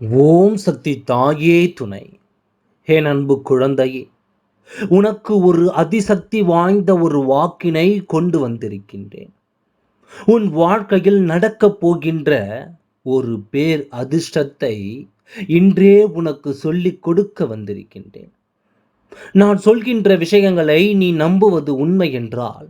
ஓம் சக்தி தாயே துணை. ஹே அன்பு குழந்தையே உனக்கு ஒரு அதிசக்தி வாய்ந்த ஒரு வாக்கினை கொண்டு வந்திருக்கின்றேன். உன் வாழ்க்கையில் நடக்கப் போகின்ற ஒரு பேர் அதிர்ஷ்டத்தை இன்றே உனக்கு சொல்லிக் கொடுக்க வந்திருக்கின்றேன். நான் சொல்கின்ற விஷயங்களை நீ நம்புவது உண்மை என்றால்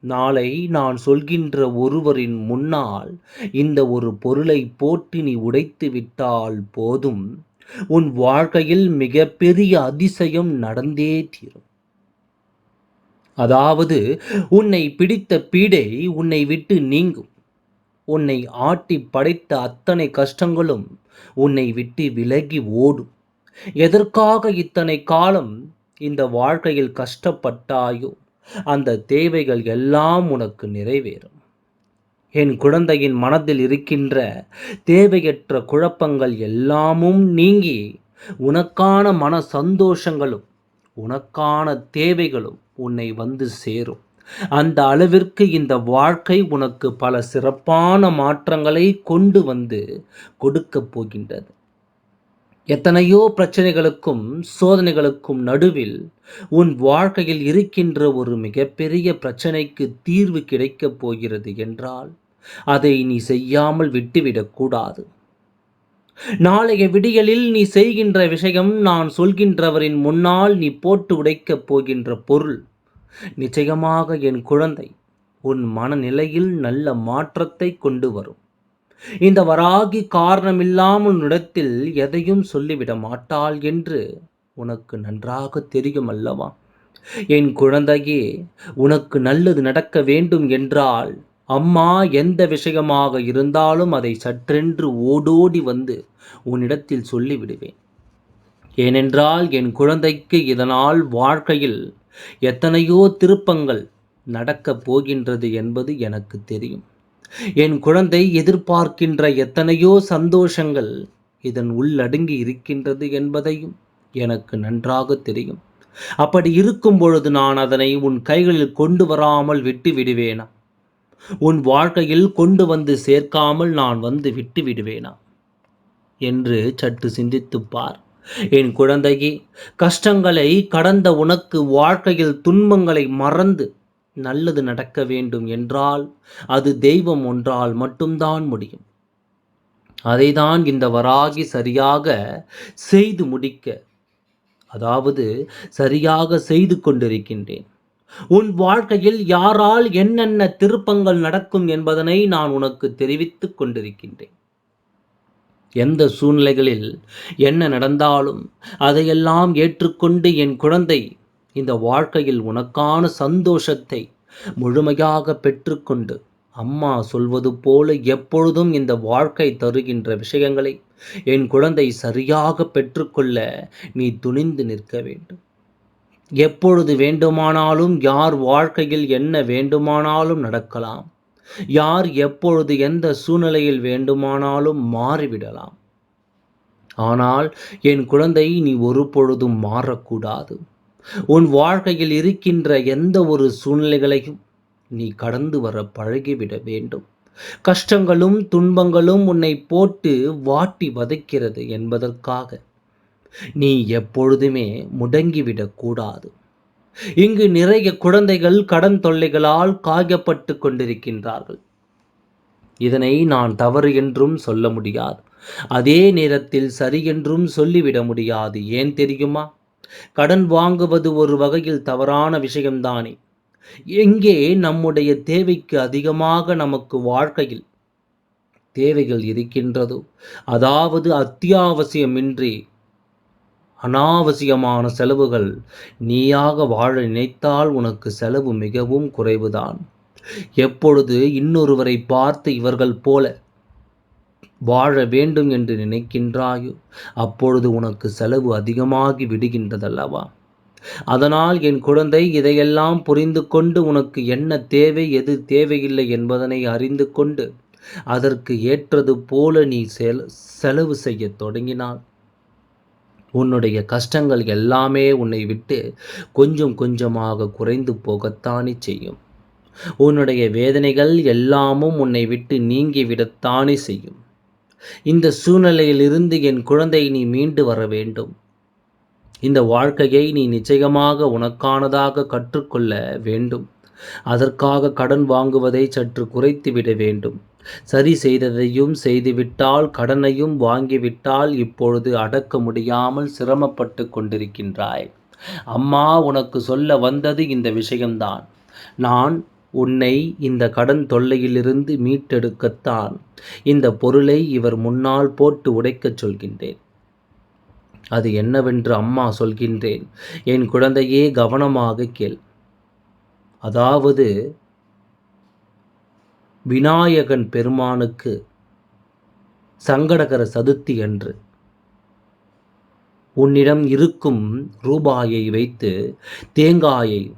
நாளை நான் சொல்கின்ற ஒருவரின் முன்னால் இந்த ஒரு பொருளை போட்டு நீ உடைத்து விட்டால் போதும். உன் வாழ்க்கையில் மிகப்பெரிய அதிசயம் நடந்தே தீரும். அதாவது உன்னை பிடித்த பீடை உன்னை விட்டு நீங்கும். உன்னை ஆட்டி படைத்த அத்தனை கஷ்டங்களும் உன்னை விட்டு விலகி ஓடும். எதற்காக இத்தனை காலம் இந்த வாழ்க்கையில் கஷ்டப்பட்டாயோ? அந்த தேவைகள் எல்லாம் உனக்கு நிறைவேறும். என் குழந்தையின் மனதில் இருக்கின்ற தேவையற்ற குழப்பங்கள் எல்லாமும் நீங்கி உனக்கான மன சந்தோஷங்களும் உனக்கான தேவைகளும் உன்னை வந்து சேரும். அந்த அளவிற்கு இந்த வாழ்க்கை உனக்கு பல சிறப்பான மாற்றங்களை கொண்டு வந்து கொடுக்கப் போகின்றது. எத்தனையோ பிரச்சனைகளுக்கும் சோதனைகளுக்கும் நடுவில் உன் வாழ்க்கையில் இருக்கின்ற ஒரு மிகப்பெரிய பிரச்சனைக்கு தீர்வு கிடைக்கப் போகிறது என்றால் அதை நீ செய்யாமல் விட்டுவிடக்கூடாது நாளைய விடியலில் நீ செய்கின்ற விஷயம் நான் சொல்கின்றவரின் முன்னால் நீ போட்டு உடைக்கப் போகின்ற பொருள். நிச்சயமாக என் குழந்தை உன் மனநிலையில் நல்ல மாற்றத்தை கொண்டு வரும். இந்த வராகி காரணமில்லாமல் உன்னிடத்தில் எதையும் சொல்லிவிட மாட்டாள் என்று உனக்கு நன்றாக தெரியும் அல்லவா? என் குழந்தையே உனக்கு நல்லது நடக்க வேண்டும் என்றால் அம்மா எந்த விஷயமாக இருந்தாலும் அதை சற்றென்று ஓடோடி வந்து உன்னிடத்தில் சொல்லிவிடுவேன். ஏனென்றால் என் குழந்தைக்கு இதனால் வாழ்க்கையில் எத்தனையோ திருப்பங்கள் நடக்கப் போகின்றது என்பது எனக்கு தெரியும். என் குழந்தை எதிர்பார்க்கின்ற எத்தனையோ சந்தோஷங்கள் இதன் உள்ளடங்கி இருக்கின்றது என்பதையும் எனக்கு நன்றாக தெரியும். அப்படி இருக்கும் பொழுது நான் அதனை உன் கைகளில் கொண்டு வராமல் விட்டு விடுவேனா? உன் வாழ்க்கையில் கொண்டு வந்து சேர்க்காமல் நான் வந்து விட்டு விடுவேனா? என்று சற்று சிந்தித்துப் பார். என் குழந்தையே கஷ்டங்களை கடந்த உனக்கு வாழ்க்கையில் துன்பங்களை மறந்து நல்லது நடக்க வேண்டும் என்றால் அது தெய்வம் ஒன்றால் மட்டும்தான் முடியும். அதைதான் இந்த வராகி சரியாக செய்து முடிக்க அதாவது சரியாக செய்து கொண்டிருக்கின்றேன். உன் வாழ்க்கையில் யாரால் என்னென்ன திருப்பங்கள் நடக்கும் என்பதனை நான் உனக்கு தெரிவித்துக் கொண்டிருக்கின்றேன். எந்த சூழ்நிலைகளில் என்ன நடந்தாலும் அதையெல்லாம் ஏற்றுக்கொண்டு என் குழந்தை இந்த வாழ்க்கையில் உனக்கான சந்தோஷத்தை முழுமையாக பெற்றுக்கொண்டு அம்மா சொல்வது போல எப்பொழுதும் இந்த வாழ்க்கை தருகின்ற விஷயங்களை என் குழந்தை சரியாக பெற்றுக்கொள்ள நீ துணிந்து நிற்க வேண்டும். எப்பொழுது வேண்டுமானாலும் யார் வாழ்க்கையில் என்ன வேண்டுமானாலும் நடக்கலாம். யார் எப்பொழுது எந்த சூழ்நிலையில் வேண்டுமானாலும் மாறிவிடலாம். ஆனால் என் குழந்தை நீ ஒரு பொழுதும் மாறக்கூடாது. உன் வாழ்க்கையில் இருக்கின்ற எந்த ஒரு சூழ்நிலைகளையும் நீ கடந்து வர பழகிவிட வேண்டும். கஷ்டங்களும் துன்பங்களும் உன்னை போட்டு வாட்டி வதைக்கிறது என்பதற்காக நீ எப்பொழுதுமே முடங்கிவிடக்கூடாது இங்கு நிறைய குழந்தைகள் கடன் தொல்லைகளால் காயப்பட்டு கொண்டிருக்கின்றார்கள். இதனை நான் தவறு என்றும் சொல்ல முடியாது. அதே நேரத்தில் சரி என்றும் சொல்லிவிட முடியாது. ஏன் தெரியுமா? கடன் வாங்குவது ஒரு வகையில் தவறான விஷயம்தானே. எங்கே நம்முடைய தேவைக்கு அதிகமாக நமக்கு வாழ்க்கையில் தேவைகள் இருக்கின்றதோ அதாவது அத்தியாவசியமின்றி அனாவசியமான செலவுகள் நீயாக வாழ நினைத்தால் உனக்கு செலவு மிகவும் குறைவுதான். எப்பொழுது இன்னொருவரை பார்த்து இவர்கள் போல வாழ வேண்டும் என்று நினைக்கின்றாயோ? அப்பொழுது உனக்கு செலவு அதிகமாகி விடுகின்றதல்லவா? அதனால் என் குழந்தை இதையெல்லாம் புரிந்து கொண்டு உனக்கு என்ன தேவை எது தேவையில்லை என்பதனை அறிந்து கொண்டு அதற்கு ஏற்றது போல நீ செலவு செய்ய தொடங்கினால் உன்னுடைய கஷ்டங்கள் எல்லாமே உன்னை விட்டு கொஞ்சம் கொஞ்சமாக குறைந்து போகத்தானே செய்யும். உன்னுடைய வேதனைகள் எல்லாமும் உன்னை விட்டு நீங்கிவிடத்தானே செய்யும். இந்த சூழ்நிலையிலிருந்து என் குழந்தை நீ மீண்டு வர வேண்டும். இந்த வாழ்க்கையை நீ நிச்சயமாக உனக்கானதாக கற்றுக்கொள்ள வேண்டும். அதற்காக கடன் வாங்குவதை சற்று குறைத்து விட வேண்டும். சரி செய்ததையும் செய்துவிட்டால் கடனையும் வாங்கிவிட்டால் இப்பொழுது அடக்க முடியாமல் சிரமப்பட்டு கொண்டிருக்கின்றாய். அம்மா உனக்கு சொல்ல வந்தது இந்த விஷயம்தான். நான் உன்னை இந்த கடன் தொல்லையிலிருந்து மீட்டெடுக்கத்தான். இந்த பொருளை இவர் முன்னால் போட்டு உடைக்கச் சொல்கின்றேன். அது என்னவென்று அம்மா சொல்கின்றேன். என் குழந்தையே கவனமாக கேள். அதாவது விநாயகன் பெருமானுக்கு சங்கடகர சதுர்த்தி அன்று உன்னிடம் இருக்கும் ரூபாயை வைத்து தேங்காயை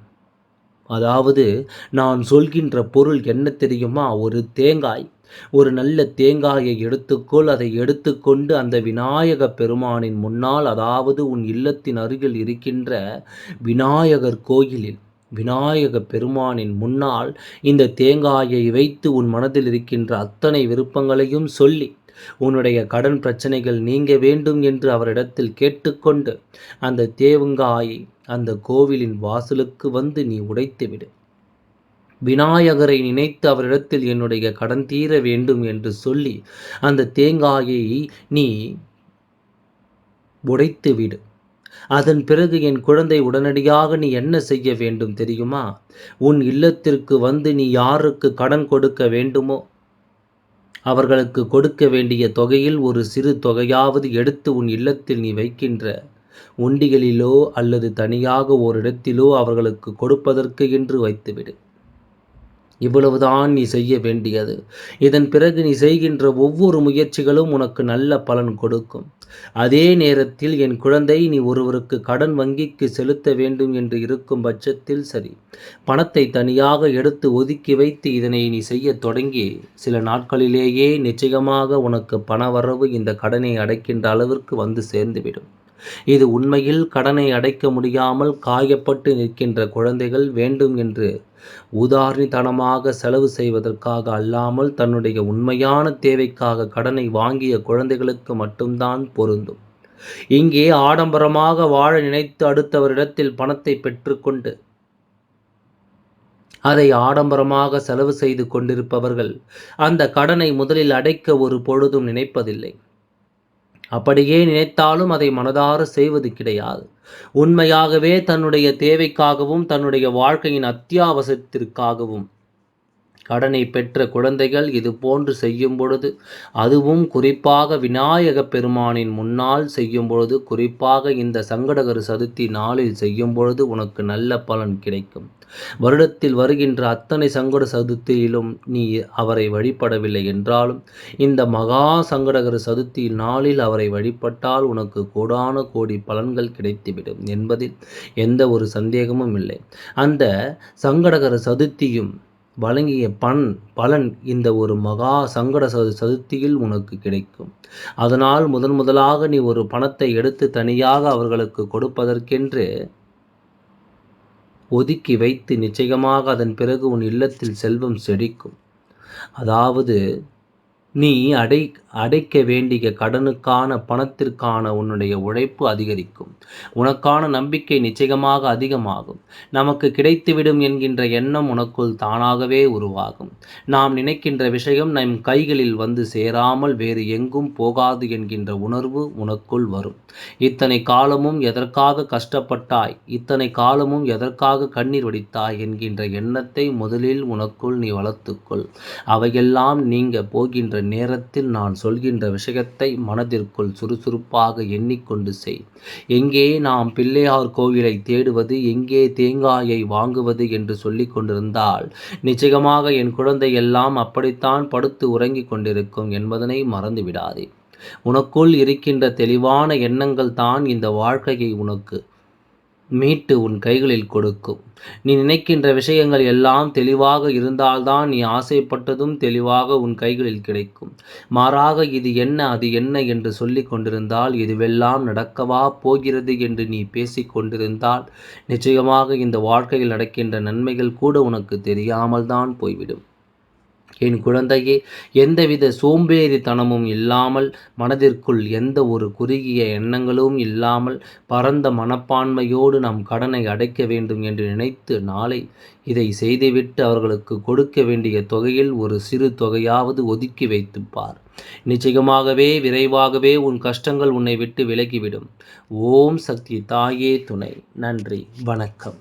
அதாவது நான் சொல்கின்ற பொருள் என்ன தெரியுமா? ஒரு தேங்காய். ஒரு நல்ல தேங்காயை எடுத்துக்கொள் அதை எடுத்துக்கொண்டு அந்த விநாயக பெருமானின் முன்னால் அதாவது உன் இல்லத்தின் அருகில் இருக்கின்ற விநாயகர் கோயிலில் விநாயக பெருமானின் முன்னால் இந்த தேங்காயை வைத்து உன் மனதில் இருக்கின்ற அத்தனை விருப்பங்களையும் சொல்லி உன்னுடைய கடன் பிரச்சனைகள் நீங்க வேண்டும் என்று அவரிடத்தில் கேட்டுக்கொண்டு அந்த தேவங்காயை அந்த கோவிலின் வாசலுக்கு வந்து நீ உடைத்துவிடு விநாயகரை நினைத்து அவரிடத்தில் என்னுடைய கடன் தீர வேண்டும் என்று சொல்லி அந்த தேங்காயை நீ உடைத்துவிடு அதன் பிறகு என் குழந்தை உடனடியாக நீ என்ன செய்ய வேண்டும் தெரியுமா? உன் இல்லத்திற்கு வந்து நீ யாருக்கு கடன் கொடுக்க வேண்டுமோ? அவர்களுக்கு கொடுக்க வேண்டிய தொகையில் ஒரு சிறு தொகையாவது எடுத்து உன் இல்லத்தில் நீ வைக்கின்ற. உண்டிகளிலோ அல்லது தனியாக ஓரிடத்திலோ அவர்களுக்கு கொடுப்பதற்கு என்று வைத்துவிடு. இவ்வளவுதான் நீ செய்ய வேண்டியது. இதன் பிறகு நீ செய்கின்ற ஒவ்வொரு முயற்சிகளும் உனக்கு நல்ல பலன் கொடுக்கும். அதே நேரத்தில் என் குழந்தை நீ ஒருவருக்கு கடன் வங்கிக்கு செலுத்த வேண்டும் என்று இருக்கும் பட்சத்தில் சரி. பணத்தை தனியாக எடுத்து ஒதுக்கி வைத்து இதனை நீ செய்ய தொடங்கி சில நாட்களிலேயே நிச்சயமாக உனக்கு பண வரவு இந்த கடனை அடைக்கின்ற அளவிற்கு வந்து சேர்ந்துவிடும். இது உண்மையில் கடனை அடைக்க முடியாமல் காயப்பட்டு நிற்கின்ற குழந்தைகள் வேண்டும் என்று உதாரணித்தனமாக செலவு செய்வதற்காக அல்லாமல் தன்னுடைய உண்மையான தேவைக்காக கடனை வாங்கிய குழந்தைகளுக்கு மட்டும்தான் பொருந்தும். இங்கே ஆடம்பரமாக வாழ நினைத்து அடுத்தவரிடத்தில் பணத்தை பெற்றுக்கொண்டு அதை ஆடம்பரமாக செலவு செய்து கொண்டிருப்பவர்கள் அந்த கடனை முதலில் அடைக்க ஒரு பொழுதும் நினைப்பதில்லை. அப்படியே நினைத்தாலும் அதை மனதார செய்வது கிடையாது. உண்மையாகவே தன்னுடைய தேவைக்காகவும் தன்னுடைய வாழ்க்கையின் அத்தியாவசியத்திற்காகவும் கடனை பெற்ற குழந்தைகள் இது போன்று செய்யும் பொழுது அதுவும் குறிப்பாக விநாயக பெருமானின் முன்னால் செய்யும் பொழுது குறிப்பாக இந்த சங்கடகர் சதுர்த்தி நாளில் செய்யும் பொழுது உனக்கு நல்ல பலன் கிடைக்கும். வருடத்தில் வருகின்ற அத்தனை சங்கட சதுர்த்தியிலும் நீ அவரை வழிபடவில்லை என்றாலும் இந்த மகா சங்கடகர சதுர்த்தி நாளில் அவரை வழிபட்டால் உனக்கு கோடான கோடி பலன்கள் கிடைத்துவிடும் என்பதில் எந்த ஒரு சந்தேகமும் இல்லை. அந்த சங்கடகர சதுர்த்தியும் வழங்கிய பண் பலன் இந்த ஒரு மகா சங்கட சதுர்த்தியில் உனக்கு கிடைக்கும். அதனால் முதன் முதலாக நீ ஒரு பணத்தை எடுத்து தனியாக அவர்களுக்கு கொடுப்பதற்கென்று ஒதுக்கி வைத்து நிச்சயமாக அதன் பிறகு உன் இல்லத்தில் செல்வம் செழிக்கும். அதாவது நீ அடை அடைக்க வேண்டிய கடனுக்கான பணத்திற்கான உன்னுடைய உழைப்பு அதிகரிக்கும். உனக்கான நம்பிக்கை நிச்சயமாக அதிகமாகும். நமக்கு கிடைத்துவிடும் என்கின்ற எண்ணம் உனக்குள் தானாகவே உருவாகும். நாம் நினைக்கின்ற விஷயம் நம் கைகளில் வந்து சேராமல் வேறு எங்கும் போகாது என்கின்ற உணர்வு உனக்குள் வரும். இத்தனை காலமும் எதற்காக கஷ்டப்பட்டாய்? இத்தனை காலமும் எதற்காக கண்ணீர் வடித்தாய்? என்கின்ற எண்ணத்தை முதலில் உனக்குள் நீ வளர்த்துக்கொள். அவையெல்லாம் நீங்க போகின்ற நேரத்தில் நான் சொல்கின்ற விஷயத்தை மனதிற்குள் சுறுசுறுப்பாக எண்ணிக்கொண்டு செய். எங்கே நாம் பிள்ளையார் கோவிலை தேடுவது எங்கே தேங்காயை வாங்குவது என்று சொல்லி கொண்டிருந்தால் நிச்சயமாக என் குழந்தை எல்லாம் அப்படித்தான் படுத்து உறங்கிக் கொண்டிருக்கும் என்பதனை மறந்துவிடாதே. உனக்குள் இருக்கின்ற தெளிவான எண்ணங்கள் தான் இந்த வாழ்க்கையை உனக்கு. மீட்டு உன் கைகளில் கொடுக்கும். நீ நினைக்கின்ற விஷயங்கள் எல்லாம் தெளிவாக இருந்தால்தான் நீ ஆசைப்பட்டதும் தெளிவாக உன் கைகளில் கிடைக்கும். மாறாக இது என்ன அது என்ன என்று சொல்லி கொண்டிருந்தால் இதுவெல்லாம் நடக்கவா போகிறது என்று நீ பேசிக் கொண்டிருந்தால் நிச்சயமாக இந்த வாழ்க்கையில் நடக்கின்ற நன்மைகள் கூட உனக்கு தெரியாமல் தான் போய்விடும். என் குழந்தையே எந்தவித சோம்பேறித்தனமும் இல்லாமல் மனதிற்குள் எந்த ஒரு குறுகிய எண்ணங்களும் இல்லாமல் பரந்த மனப்பான்மையோடு நம் கடனை அடைக்க வேண்டும் என்று நினைத்து நாளை இதை செய்துவிட்டு அவர்களுக்கு கொடுக்க வேண்டிய தொகையில் ஒரு சிறு தொகையாவது ஒதுக்கி வைத்துப்பார். நிச்சயமாகவே விரைவாகவே உன் கஷ்டங்கள் உன்னை விட்டு விலகிவிடும். ஓம் சக்தி தாயே துணை. நன்றி. வணக்கம்.